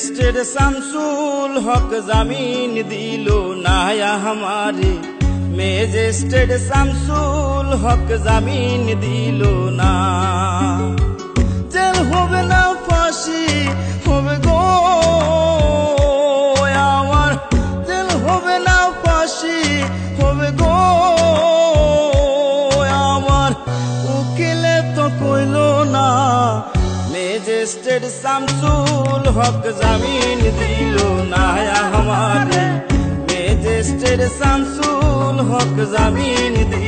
টেস্টের শামসুল হক জামিন দিল নায়া হামারে মেজেস্টেড শামসুল হক জামিন দিল না জেল হবে না মেজেস্টের শামসুল হক জামিন দিল না আমারে। মেজেস্টের শামসুল হক জামিন দিল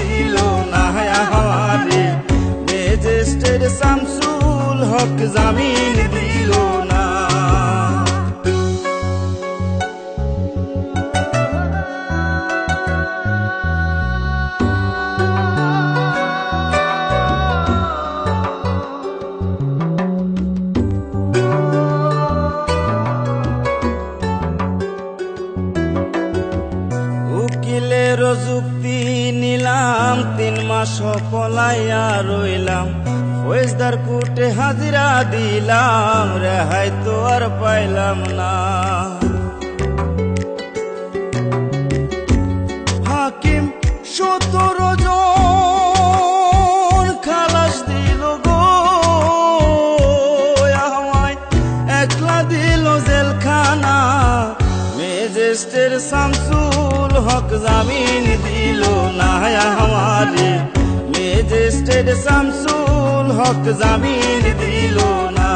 শামসুল হক জামিন দিল যুক্তি নিলাম, তিন মাস পলাইয়া রইলাম। ফৌজদার কুটে হাজিরা দিলাম, রেহাই তো আর পাইলাম না। হাকিম সতেরো জন খালাস দিল গো। একলা দিল জেলখানা। মেজেস্টের শামসুল হক জামিন মেজেস্টের শামসুল হক জামিন দিল না।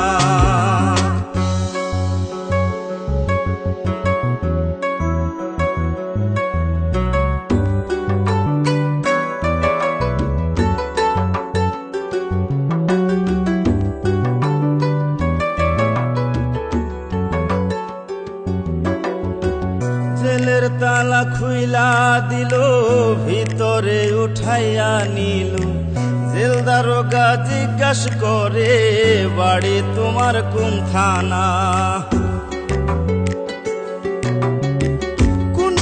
জেলের তালা খুইলা দিল ভিতরে উঠাইয়া নিল। জেল দারোগা জিজ্ঞাস করে, বাড়ি তোমার কোন থানা কোন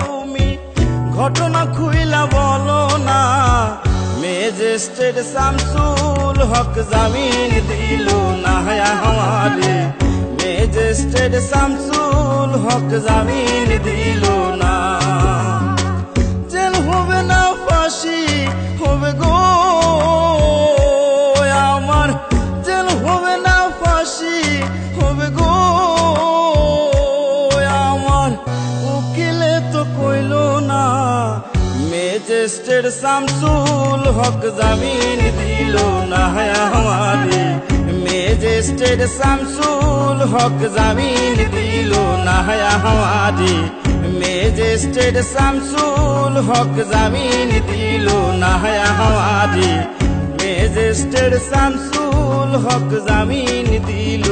তুমি ঘটনা খুইলা বলো না। মেজেস্টের শামসুল হক জামিন দিল না আমারে। মেজেস্টের শামসুল হক জামিন দিল না জেল হবে না ফাঁসি হবে গো আমার জেল হবে না ফাঁসি হবে গো আমার উকিলে তো কইল না মেজেস্টের শামসুল হক জামিন দিল না আমারে মেজেস্টের শামসুল হক জামিন দিল না আমারে মেজেস্টের শামসুল হক জামিন দিল না আমারে মেজেস্টের শামসুল হক জামিন দিল